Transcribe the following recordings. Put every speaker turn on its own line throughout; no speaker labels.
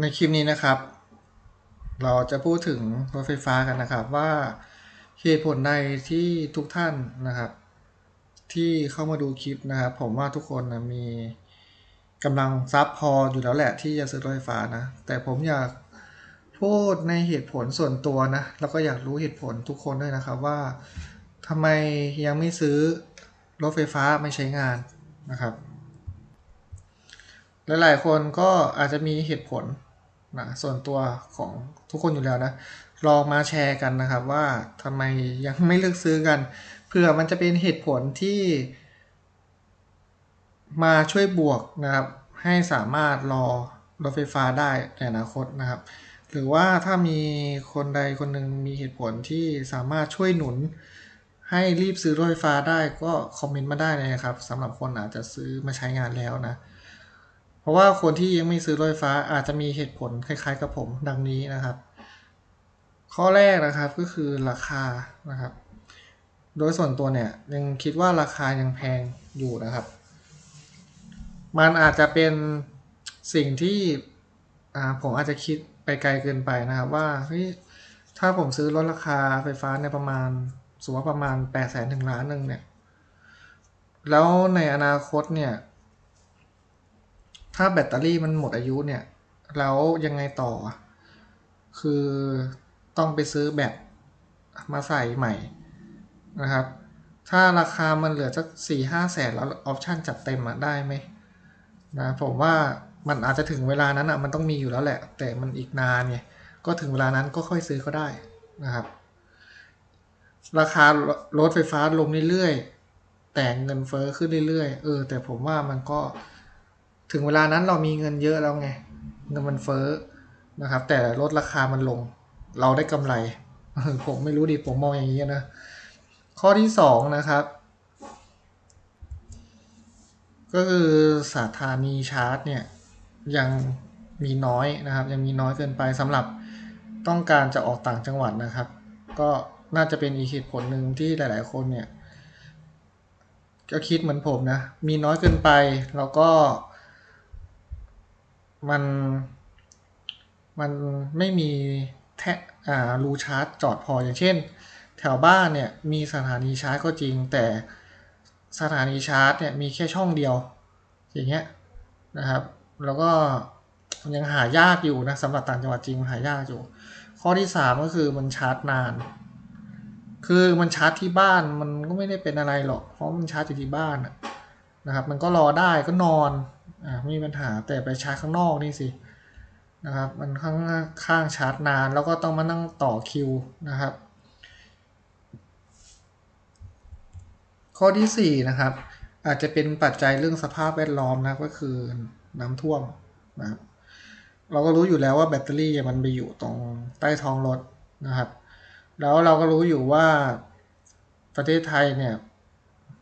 ในคลิปนี้นะครับ เราจะพูดถึงรถไฟฟ้ากันนะครับว่าเหตุผลใดที่ทุกท่านนะครับ ที่เข้ามาดูคลิปนะครับ ผมว่าทุกคนนะมีกำลังทรัพย์พออยู่แล้วแหละที่จะซื้อรถไฟฟ้านะ แต่ผมอยากพูดในเหตุผลส่วนตัวนะ แล้วก็อยากรู้เหตุผลทุกคนด้วยนะครับว่าทำไมยังไม่ซื้อรถไฟฟ้าไม่ใช้งานนะครับ หลายๆคนก็อาจจะมีเหตุผล นะส่วนตัวของทุกคนอยู่แล้วนะ ลองมาแชร์กันนะครับ ว่าทำไมยังไม่เลือกซื้อกันเผื่อมันจะเป็นเหตุผลที่ มาช่วยบวกนะครับ ให้สามารถรอรถไฟฟ้าได้ในอนาคตนะครับ หรือว่าถ้ามีคนใดคนหนึ่งมีเหตุผลที่สามารถช่วยหนุน ให้รีบซื้อรถไฟฟ้าได้ก็คอมเมนต์มาได้เลยครับสำหรับคนอาจจะซื้อมาใช้งานแล้วนะ เพราะว่าคนที่ยังไม่ซื้อรถไฟฟ้าอาจจะมีเหตุผลคล้าย ๆ กับผมดังนี้นะครับ ข้อแรกนะครับก็คือราคานะครับ โดยส่วนตัวเนี่ยยังคิดว่าราคายังแพงอยู่นะครับ มันอาจจะเป็นสิ่งที่ผมอาจจะคิดไปไกลเกินไปนะครับว่าเฮ้ยถ้าผมซื้อรถราคาไฟฟ้าในประมาณสูงประมาณ8ปดแสนถึงล้านหนึ่งเนี่ย แล้วในอนาคตเนี่ย ถ้าแบตเตอรี่มันหมดอายุเนี่ย แล้วยังไงต่อ คือต้องไปซื้อแบตมาใส่ใหม่นะครับ ถ้าราคามันเหลือสักสี่ห้าแสนแล้วออปชันจัดเต็มอะได้ไหมนะผมว่ามันอาจจะถึงเวลานั้นอะมันต้องมีอยู่แล้วแหละ แต่มันอีกนานไงก็ถึงเวลานั้นก็ค่อยซื้อก็ได้นะครับ ราคารถไฟฟ้าลงเรื่อยๆแต่เงินเฟอ้อขึ้นเรื่อยๆเออแต่ผมว่ามันก็ ถึงเวลานั้นเรามีเงินเยอะแล้วไง เงินมันเฟ้อนะครับ แต่ลดราคามันลง เราได้กำไร ผมไม่รู้ดิผมมองอย่างนี้นะ ข้อที่สองนะครับ ก็คือสถานีชาร์จเนี่ย ยังมีน้อยนะครับ ยังมีน้อยเกินไปสำหรับต้องการจะออกต่างจังหวัดนะครับ ก็น่าจะเป็นอีกเหตุผลหนึ่งที่หลาย ๆ คนเนี่ยก็คิดเหมือนผมนะ มีน้อยเกินไป แล้วก็ มันมันไม่มีแทอ่ารูชาร์จจอดพออย่างเช่น แถวบ้านเนี่ยมีสถานีชาร์จก็จริง แต่สถานีชาร์จเนี่ยมีแค่ช่องเดียว อย่างเงี้ยนะครับ แล้วก็ยังหายากอยู่นะสำหรับต่างจังหวัดจริงหายากอยู่ ข้อที่สามก็คือมันชาร์จนาน คือมันชาร์จที่บ้านมันก็ไม่ได้เป็นอะไรหรอก เพราะมันชาร์จอยู่ที่บ้าน นะครับ มันก็รอได้ก็นอนอ่าไม่มีปัญหาแต่ไปชาร์จข้างนอกนี่สินะครับ มันข้างข้างชาร์จนานแล้วก็ต้องมานั่งต่อคิวนะครับ ข้อที่ 4 นะครับ อาจจะเป็นปัจจัยเรื่องสภาพแวดล้อมนะก็คือน้ำท่วมนะครับเราก็รู้อยู่แล้วว่าแบตเตอรี่มันไปอยู่ตรงใต้ท้องรถนะครับ แล้วเราก็รู้อยู่ว่าประเทศไทยเนี่ย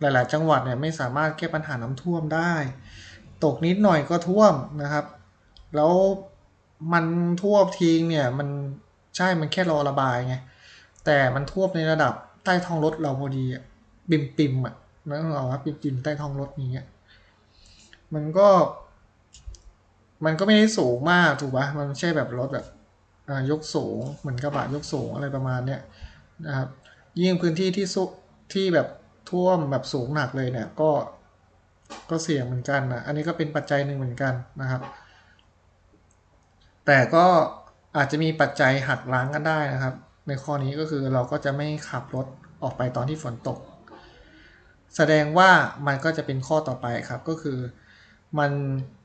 หลาย ๆ จังหวัดเนี่ยไม่สามารถแก้ปัญหาน้ำท่วมได้ ตกนิดหน่อยก็ท่วมนะครับ แล้วมันท่วมทิ้งเนี่ยมันใช่มันแค่รอระบายไงแต่มันท่วมในระดับใต้ท้องรถเราพอดีอะปิมปิมอะนั่นเอาว่าปิมปิมใต้ท้องรถนี้มันก็ มันก็ไม่ได้สูงมากถูกปะมันไม่ใช่แบบรถแบบยกสูงเหมือนกระบะยกสูงอะไรประมาณเนี้ยนะครับยิ่งพื้นที่ที่สุที่แบบ ท่วมแบบสูงหนักเลยเนี่ยก็ก็เสี่ยงเหมือนกันนะอันนี้ก็เป็นปัจจัยหนึ่งเหมือนกันนะครับ แต่ก็อาจจะมีปัจจัยหักล้างกันได้นะครับ ในข้อนี้ก็คือเราก็จะไม่ขับรถออกไปตอนที่ฝนตก แสดงว่ามันก็จะเป็นข้อต่อไปครับก็คือ มัน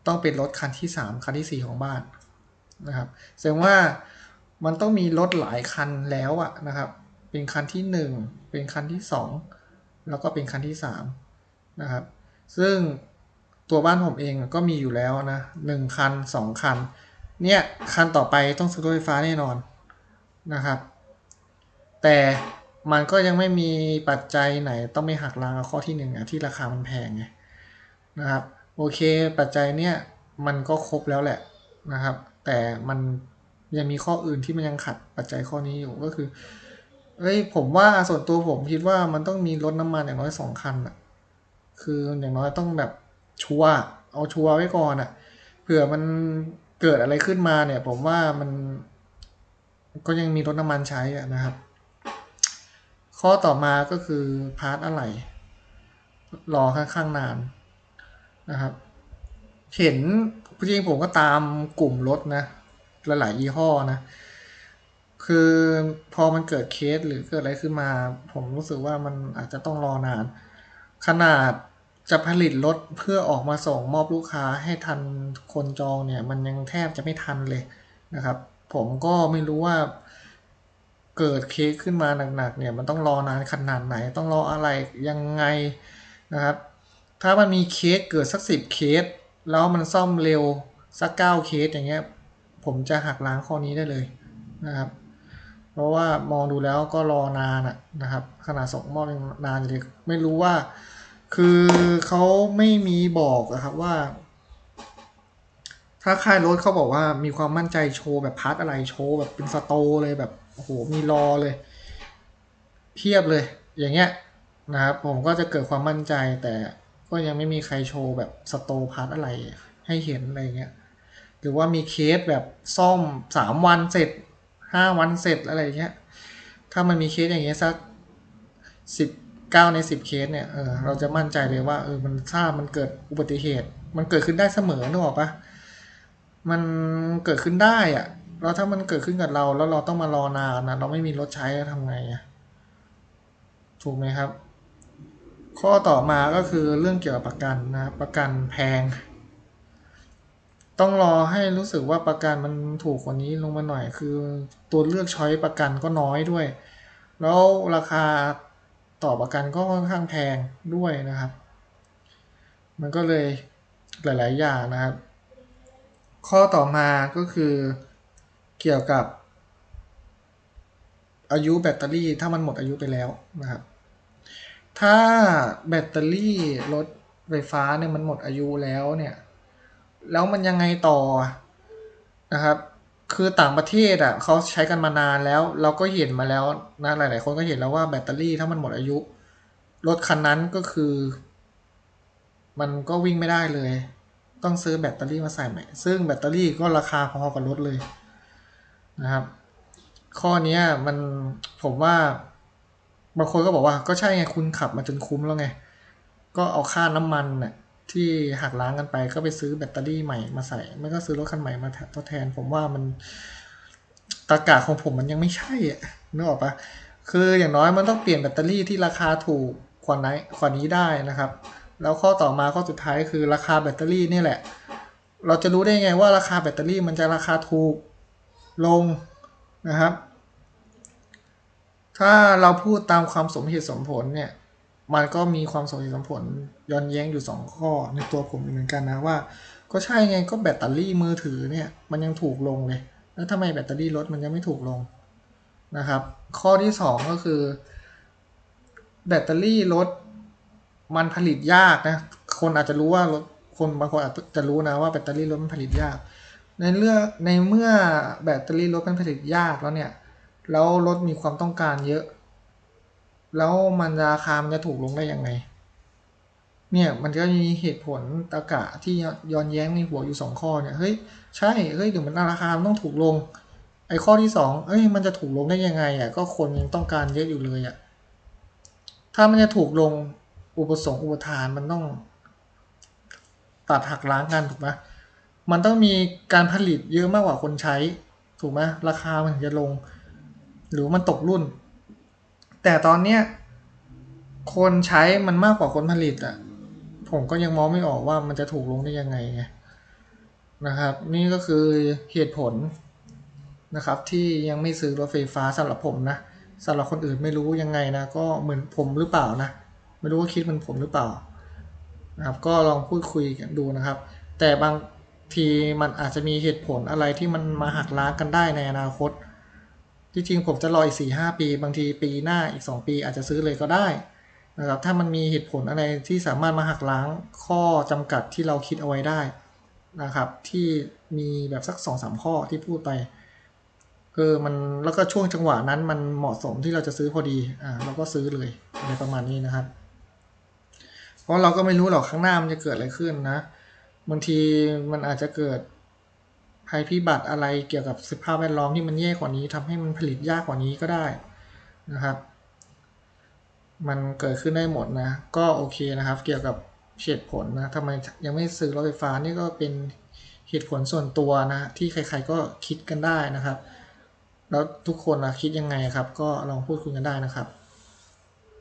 ต้องเป็นรถคันที่ 3 คันที่ 4 ของบ้านนะครับแสดงว่ามันต้องมีรถหลายคันแล้วอะนะครับ เป็นคันที่ 1 เป็นคันที่ 2 แล้วก็เป็นคันที่3นะครับซึ่งตัวบ้านผมเองก็มีอยู่แล้วนะหนึ่งคันสองคัน เนี่ย คันต่อไปต้องซื้อรถไฟฟ้าแน่นอนนะครับ แต่มันก็ยังไม่มีปัจจัยไหนต้องไม่หักล้างข้อที่หนึ่งอะที่ราคามันแพงไงนะครับโอเค ปัจจัยเนี่ยมันก็ครบแล้วแหละนะครับ แต่มันยังมีข้ออื่นที่มันยังขัดปัจจัยข้อนี้อยู่ก็คือ เอ้ยผมว่าส่วนตัวผมคิดว่ามันต้องมีรถน้ำมันอย่างน้อยสองคันอะคืออย่างน้อยต้องแบบชัวร์เอาชัวร์ไว้ก่อนอะ่ะเผื่อมันเกิดอะไรขึ้นมาเนี่ย ผมว่ามันก็ยังมีรถน้ำมันใช้อะนะครับ ข้อต่อมาก็คือพาร์ทอะไรรอค่อนข้างนานนะครับ เห็นจริงๆผมก็ตามกลุ่มรถนะหลายๆยี่ห้อนะ คือพอมันเกิดเคสหรือเกิดอะไรขึ้นมา ผมรู้สึกว่ามันอาจจะต้องรอนาน ขนาดจะผลิตรถเพื่อออกมาส่งมอบลูกค้าให้ทันคนจองเนี่ย มันยังแทบจะไม่ทันเลยนะครับ ผมก็ไม่รู้ว่าเกิดเคสขึ้นมาหนักๆเนี่ย มันต้องรอนานขนาดไหน ต้องรออะไรยังไงนะครับ ถ้ามันมีเคสเกิดสักสิบเคส แล้วมันซ่อมเร็วสักเก้าเคสอย่างเงี้ย ผมจะหักล้างข้อนี้ได้เลยนะครับ เพราะว่ามองดูแล้วก็รอนานนะครับ ขนาดส่งมอบยังนานอยู่เลยไม่รู้ว่า คือเขาไม่มีบอกอะครับว่า ถ้าค่ายรถเขาบอกว่ามีความมั่นใจโชว์แบบพาร์ทอะไรโชว์แบบเป็นสโตเลยแบบโอ้โหมีรอเลยเทียบเลย อย่างเงี้ยนะครับผมก็จะเกิดความมั่นใจแต่ก็ยังไม่มีใครโชว์แบบสโตพาร์ทอะไรให้เห็นอะไรเงี้ยหรือว่ามีเคสแบบซ่อมสามวันเสร็จ ห้าวันเสร็จอะไรเงี้ย ถ้ามันมีเคสอย่างเงี้ยสักสิบเก้าในสิบเคสเนี่ยเออเราจะมั่นใจเลยว่าเออมันถ้ามันเกิดอุบัติเหตุ มันเกิดขึ้นได้เสมอนึกออกปะมันเกิดขึ้นได้อะแล้วถ้ามันเกิดขึ้นกับเรา แล้วเราต้องมารอนานนะเราไม่มีรถใช้ทำไงอะถูกไหมครับ ข้อต่อมาก็คือเรื่องเกี่ยวกับประกันนะประกันแพง ต้องรอให้รู้สึกว่าประกันมันถูกกว่านี้ลงมาหน่อยคือตัวเลือกช้อยประกันก็น้อยด้วย แล้วราคาต่อประกันก็ค่อนข้างแพงด้วยนะครับ มันก็เลยหลาย ๆ อย่างนะครับ ข้อต่อมาก็คือเกี่ยวกับ อายุแบตเตอรี่ถ้ามันหมดอายุไปแล้วนะครับ ถ้าแบตเตอรี่รถไฟฟ้าเนี่ยมันหมดอายุแล้วเนี่ย แล้วมันยังไงต่อนะครับ คือต่างประเทศอะเขาใช้กันมานานแล้ว เราก็เห็นมาแล้วนะหลาย ๆ คนก็เห็นแล้วว่าแบตเตอรี่ถ้ามันหมดอายุ รถคันนั้นก็คือ มันก็วิ่งไม่ได้เลย ต้องซื้อแบตเตอรี่มาใส่ใหม่ซึ่งแบตเตอรี่ก็ราคาพอกับรถเลยนะครับ ข้อนี้มันผมว่าบางคนก็บอกว่าก็ใช่ไงคุณขับมาจนคุ้มแล้วไง ก็เอาค่าน้ำมันน่ะ ที่หักล้างกันไปก็ไปซื้อแบตเตอรี่ใหม่มาใส่ ไม่ก็ซื้อรถคันใหม่มาทดแทน ผมว่ามันตากาของผมมันยังไม่ใช่อะนึกออกปะคืออย่างน้อยมันต้องเปลี่ยนแบตเตอรี่ที่ราคาถูกกว่านี้กว่านี้ได้นะครับ แล้วข้อต่อมาข้อสุดท้ายคือราคาแบตเตอรี่นี่แหละ เราจะรู้ได้ไงว่าราคาแบตเตอรี่มันจะราคาถูกลงนะครับ ถ้าเราพูดตามความสมเหตุสมผลเนี่ย มันก็มีความสมเหตุสมผลย้อนแย้งอยู่สองข้อในตัวผมเหมือนกันนะว่า ก็ใช่ไงก็แบตเตอรี่มือถือเนี่ยมันยังถูกลงเลย แล้วทำไมแบตเตอรี่รถมันยังไม่ถูกลงนะครับ ข้อที่สองก็คือ แบตเตอรี่รถมันผลิตยากนะคนอาจจะรู้ว่ารถคนบางคนอาจจะรู้นะว่าแบตเตอรี่รถมันผลิตยาก ในเรื่องในเมื่อแบตเตอรี่รถมันผลิตยากแล้วเนี่ยแล้วรถมีความต้องการเยอะ แล้วมันราคามันจะถูกลงได้ยังไง เนี่ยมันก็มีเหตุผลตะกะที่ย้อนแย้งในหัวอยู่สองข้อเนี่ยเฮ้ยใช่เฮ้ยเดี๋ยวมันราคามันต้องถูกลง ไอ้ข้อที่สองเอ้ยมันจะถูกลงได้ยังไงอะก็คนยังต้องการเยอะอยู่เลยอะถ้ามันจะถูกลงอุปสงค์อุปทานมันต้อง ตัดหักล้างกันถูกไหมมันต้องมีการผลิตเยอะมากกว่าคนใช้ ถูกไหมราคามันจะลง หรือมันตกรุ่น แต่ตอนเนี้ยคนใช้มันมากกว่าคนผลิตอะ่ะ ผมก็ยังมองไม่ออกว่ามันจะถูกลงได้ยังไงไงนะครับ นี่ก็คือเหตุผลนะครับ ที่ยังไม่ซื้อรถไฟฟ้าสำหรับผมนะสำหรับคนอื่นไม่รู้ยังไงนะ ก็เหมือนผมหรือเปล่านะ ไม่รู้ว่าคิดเหมันผมหรือเปล่านะครับ ก็ลองพูดคุยกันดูนะครับ แต่บางทีมันอาจจะมีเหตุผลอะไรที่มันมาหักล้างกันได้ในอนาคต จริงๆผมจะรออีกสี่ห้าปี บางทีปีหน้าอีกสองปีอาจจะซื้อเลยก็ได้นะครับถ้ามันมีเหตุผลอะไรที่สามารถมาหักล้างข้อจำกัดที่เราคิดเอาไว้ได้นะครับ ที่มีแบบสักสองสามข้อที่พูดไปเออมันแล้วก็ช่วงจังหวะนั้นมันเหมาะสมที่เราจะซื้อพอดีอ่าเราก็ซื้อเลยอะไรประมาณนี้นะครับ เพราะเราก็ไม่รู้หรอกข้างหน้ามันจะเกิดอะไรขึ้นนะบางทีมันอาจจะเกิด ภัยพิบัติอะไรเกี่ยวกับสภาพแวดล้อมที่มันแย่กว่านี้ทำให้มันผลิตยากกว่านี้ก็ได้นะครับ มันเกิดขึ้นได้หมดนะ ก็โอเคนะครับ เกี่ยวกับเหตุผลนะทำไมยังไม่ซื้อรถไฟฟ้านี่ก็เป็นเหตุผลส่วนตัวนะที่ใครๆก็คิดกันได้นะครับ แล้วทุกคนล่ะคิดยังไงครับ ก็ลองพูดคุยกันได้นะครับ